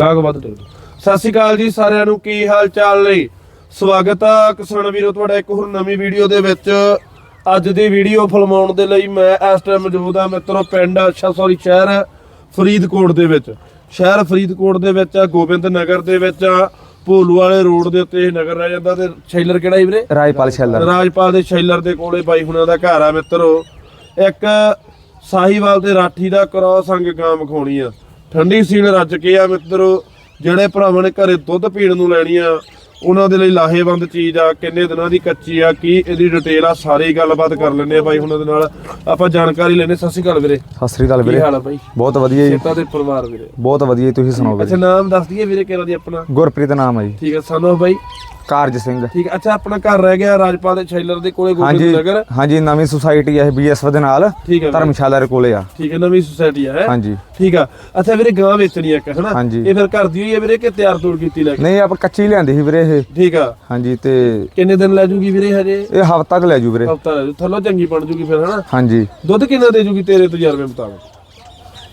ਗਾਗ ਵੱਧ ਟੇਕ ਦਿਓ। ਸਤਿ ਸ਼੍ਰੀ ਅਕਾਲ ਜੀ ਸਾਰਿਆਂ ਨੂੰ ਕੀ ਹਾਲ ਚਾਲ ਨੇ? ਸਵਾਗਤ ਆ ਕਿਸਾਨ ਵੀਰੋ ਤੁਹਾਡਾ ਇੱਕ ਹੋਰ ਨਵੀਂ ਵੀਡੀਓ ਦੇ ਵਿੱਚ। ਅੱਜ ਦੀ ਵੀਡੀਓ ਫਿਲਮਾਉਣ ਦੇ ਲਈ ਮੈਂ ਇਸ ਟਾਈਮ ਮੌਜੂਦ ਆ ਮਿੱਤਰੋ ਪਿੰਡ ਅੱਛਾ ਸੌਰੀ ਸ਼ਹਿਰ ਫਰੀਦਕੋਟ ਦੇ ਵਿੱਚ। ਸ਼ਹਿਰ ਫਰੀਦਕੋਟ ਦੇ ਵਿੱਚ ਆ ਗੋਬਿੰਦ ਨਗਰ ਦੇ ਵਿੱਚ ਆ ਭੋਲੂ ਵਾਲੇ ਰੋਡ ਦੇ ਉੱਤੇ ਇਹ ਨਗਰ ਰਹਿ ਜਾਂਦਾ ਤੇ ਸ਼ੈਲਰ ਕਿਹੜਾ ਹੀ ਵੀਰੇ? ਰਾਜਪਾਲ ਸ਼ੈਲਰ ਰਾਜਪਾਲ ਦੇ ਸ਼ੈਲਰ ਦੇ ਕੋਲੇ ਬਾਈ ਹੁਣਾਂ ਦਾ ਘਰ ਆ ਮਿੱਤਰੋ। ਇੱਕ ਸਾਹੀਵਾਲ ਤੇ ਰਾਠੀ ਦਾ ਕ੍ਰਾਸ ਅੰਗ ਗਾਂ ਵਿਖਾਉਣੀ ਆ। ਠੰਡੀ ਸੀਲ ਰੱਜ ਕੇ ਆ ਮਿੱਤਰੋ ਜਿਹੜੇ ਭਰਾਵਾਂ ਨੇ ਘਰੇ ਦੁੱਧ ਪੀਣ ਨੂੰ ਲੈਣੀ ਆ ਉਹਨਾਂ ਦੇ ਲਈ ਲਾਹੇਵੰਦ ਚੀਜ਼ ਆ ਕਿੰਨੇ ਦਿਨਾਂ ਦੀ ਕੱਚੀ ਆ ਕੀ ਇਹਦੀ ਡਿਟੇਲ ਆ ਸਾਰੀ ਗੱਲਬਾਤ ਕਰ ਲੈਣੇ ਆ ਬਾਈ ਹੁਣਾਂ ਦੇ ਨਾਲ। ਆਪਾਂ ਜਾਣਕਾਰੀ ਲੈਣੇ ਸਤਿ ਸ਼੍ਰੀ ਅਕਾਲ ਵੀਰੇ। ਸਤਿ ਸ੍ਰੀ ਅਕਾਲ ਕੀ ਵੀਰੇ। ਹਾਲ ਆ ਬਾਈ? ਬਹੁਤ ਵਧੀਆ ਜੀ। ਸੇਤਾ ਦੇ ਪਰਿਵਾਰ ਵੀਰੇ। ਬਹੁਤ ਵਧੀਆ ਜੀ, ਤੁਸੀਂ ਸੁਣਾਓ ਅੱਛਾ ਵੀਰੇ। ਨਾਮ ਦੱਸ ਦਈਏ ਵੀਰੇ ਕਿਹੜਾ ਦੀ ਆਪਣਾ? ਗੁਰਪ੍ਰੀਤ ਨਾਮ ਹੈ ਜੀ। ਠੀਕ ਹੈ ਸਾਨੂੰ ਬਾਈ। ਕਾਰਜ ਸਿੰਘ। ਠੀਕ ਹੈ ਅੱਛਾ ਆਪਣਾ ਘਰ ਰਹਿ ਗਿਆ ਰਾਜਪਾਲ ਦੇ ਸ਼ੈਲਰ ਦੇ ਕੋਲੇ ਗੋਬਿੰਦ ਨਗਰ। ਹਾਂਜੀ ਨਵੀਂ ਸੁਸਾਇਟੀ ਹੈ ਬੀਐਸਐਫ ਦੇ ਨਾਲ ਠੀਕ ਹੈ ਵੀਰੇ। ਧਰਮਸ਼ਾਲਾ ਦੇ ਕੋਲੇ ਆ। ਠੀਕ ਹੈ ਨਵੀਂ ਸੁਸਾਇਟੀ ਹੈ ਹਾਂਜੀ। ਠੀਕ ਆ। ਅੱਛਾ ਵੀਰੇ ਗਾਂ ਵੇਚਣੀ ਆ ਇੱਕ ਹਨਾ? ਹਾਂਜੀ। ਇਹ ਫਿਰ ਘਰ ਦੀ ਹੋਈ ਹੈ ਵੀਰੇ ਕਿ ਤਿਆਰ ਤੋੜ ਕੀਤੀ ਲੈ ਕੇ? ਨਹੀਂ ਆਪਾਂ ਕੱਚੀ ਲਿਆਂਦੀ ਸੀ ਵੀਰੇ ਇਹ। ਠੀਕ ਆ। ਹਾਂਜੀ ਤੇ ਕਿੰਨੇ ਦਿਨ ਲੈ ਜੂਗੀ ਵੀਰੇ ਹਜੇ? ਇਹ ਹਫ਼ਤਾ ਤੱਕ ਲੈ ਜੂ ਵੀਰੇ। ਹਫਤਾ ਲੈ ਜੂ। ਥੱਲੋਂ ਚੰਗੀ ਬਣ ਜੂਗੀ ਫਿਰ ਹਨਾ? ਹਾਂਜੀ। ਦੁੱਧ ਕਿੰਨਾ ਦੇ ਜੂਗੀ ਤੇਰੇ ਤਜਰਬੇ ਮੁਤਾਬਕ?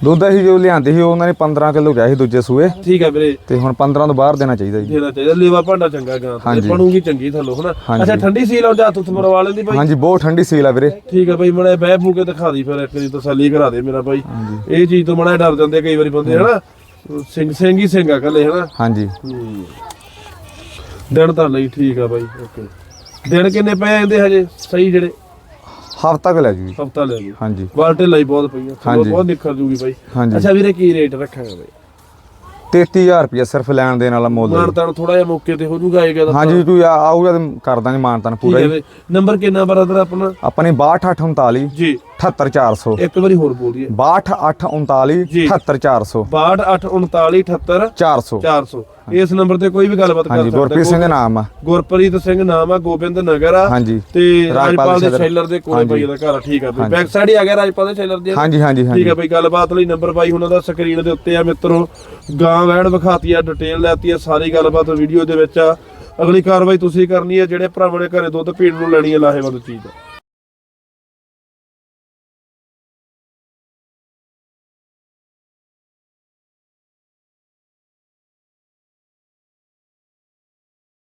ਦੁੱਧ ਅਸੀਂ ਜੋ ਲਿਆਂਦੇ ਸੀ ਉਹਨਾਂ ਨੇ 15 ਕਿਲੋ ਕਿਹਾ ਸੀ ਦੂਜੇ ਸੂਏ। ਠੀਕ ਆ ਵੀਰੇ। ਤੇ ਹੁਣ 15 ਤੋਂ ਬਾਹਰ ਦੇਣਾ ਚਾਹੀਦਾ ਜੀ। ਦੇਣਾ ਚਾਹੀਦਾ ਲੇਵਾ ਭਾਂਡਾ ਚੰਗਾ ਗਾਂ ਤੇ ਹਾਂਜੀ। ਬਣੂਗੀ ਚੰਗੀ ਥੱਲੋਂ ਹਨਾ? ਹਾਂਜੀ। ਅੱਛਾ ਠੰਡੀ ਸੀਲ ਆ ਜਾਂ ਹੱਥ ਮਰਵਾ ਲੈਂਦੀ ਬਾਈ? ਹਾਂਜੀ ਬਹੁਤ ਠੰਡੀ ਸੀਲ ਆ ਵੀਰੇ। ਠੀਕ ਆ ਬਾਈ ਮੜਾ ਬਹਿ ਬੂ ਕੇ ਦਿਖਾ ਦੀ ਫਿਰ ਇੱਕ ਵਾਰੀ ਤਸੱਲੀ ਕਰਾ ਦੇ ਮੇਰਾ ਬਾਈ। ਇਹ ਚੀਜ਼ ਤੋਂ ਮੜਾ ਡਰ ਜਾਂਦੇ ਕਈ ਵਾਰੀ ਬੰਦੇ ਹਨਾ? ਸਿੰਘ ਸਿੰਘ ਹੀ ਸਿੰਘ ਆ ਕੱਲੇ ਹਨਾ? ਹਾਂਜੀ। ਹੂੰ। ਦਿਨ ਤਾਂ ਲਈ ਠੀਕ ਆ ਬਾਈ ਓਕੇ। ਦਿਨ ਕਿੰਨੇ ਪਏ ਜਾਂਦੇ ਹਜੇ ਸਹੀ ਜਿਹੜੇ? ਹਫ਼ਤਾ ਤੱਕ ਲੈ ਜੂ ਜੀ ਹਫਤਾ ਲੈ ਲਈ ਹਾਂਜੀ। ਬਾਲਟੇ ਲਈ ਬਹੁਤ ਪਈ ਆ। ਹਾਂਜੀ। ਬਹੁਤ ਨਿਖਰ ਜੂਗੀ ਬਾਈ। ਹਾਂਜੀ। ਅੱਛਾ ਵੀਰੇ ਕੀ ਰੇਟ ਰੱਖਾਂਗੇ ਬਾਈ? 33000 ਰੁਪਏ ਸਿਰਫ ਲੈਣ ਦੇਣ ਵਾਲਾ ਮੁੱਲ। ਹੈ ਮਾਨ ਤਾਂ ਥੋੜਾ ਜਿਹਾ ਮੌਕੇ ਤੇ ਹੋ ਜੂਗਾ ਆਏਗਾ ਤਾਂ ਹਾਂਜੀ ਤੂੰ। ਆ- ਆਊਗਾ ਤੇ ਕਰ ਦਾਂਗੇ ਮਾਨਤਾਨ ਪੂਰਾ ਹੈ ਨੰਬਰ ਕਿੰਨਾ ਬਰਦਰ ਆਪਣਾ? ਆਪਣੀ 6239 ਜੀ। 78400 ਇੱਕ ਵਾਰੀ ਹੋਰ ਬੋਲ ਦਈਏ। 6239 ਜੀ। 78400 6239 78 400 400 ਇਸ ਨੰਬਰ ਤੇ ਕੋਈ ਵੀ ਗੱਲਬਾਤ ਕਰ ਹਾਂਜੀ ਸਕਦਾ ਗੁਰਪ੍ਰੀਤ ਸਿੰਘ ਨਾਮ ਆ। ਗੁਰਪ੍ਰੀਤ ਸਿੰਘ ਨਾਮ ਆ ਗੋਬਿੰਦ ਨਗਰ ਆ। ਹਾਂਜੀ। ਤੇ ਰਾਜਪਾਲ ਰਾਜਪਾਲ ਦੇ ਦੇ ਸ਼ੈਲਰ ਦੇ ਕੋਲੇ ਹਾਂਜੀ। ਬਾਈ ਦਾ ਘਰ ਆ, ਠੀਕ ਆ ਬਈ। ਬੈਕ ਸਾਈਡ ਹੀ ਆ ਗਿਆ ਰਾਜਪਾਲ ਦੇ ਸ਼ੈਲਰ ਦੇ। ਹਾਂਜੀ ਹਾਂਜੀ ਠੀਕ ਹਾਂਜੀ ਹੈ ਬਈ ਗੱਲਬਾਤ ਲਈ ਨੰਬਰ ਬਾਈ ਉਹਨਾਂ ਦਾ ਸਕਰੀਨ ਦੇ ਉੱਤੇ ਆ ਮਿੱਤਰੋ। ਗਾਂ ਵੈਣ ਵਿਖਾਤੀ ਆ ਡਿਟੇਲ ਲੈਤੀ ਆ ਸਾਰੀ ਗੱਲਬਾਤ ਵੀਡੀਓ ਦੇ ਵਿੱਚ ਆ। ਅਗਲੀ ਕਾਰਵਾਈ ਤੁਸੀਂ ਕਰਨੀ ਹੈ ਜਿਹੜੇ ਭਰਾਵਾਂ ਨੇ ਘਰੇ ਦੁੱਧ ਪੀਣ ਨੂੰ ਲੈਣੀ ਹੈ ਲਾਹੇਵੰਦ ਚੀਜ਼ ਆ।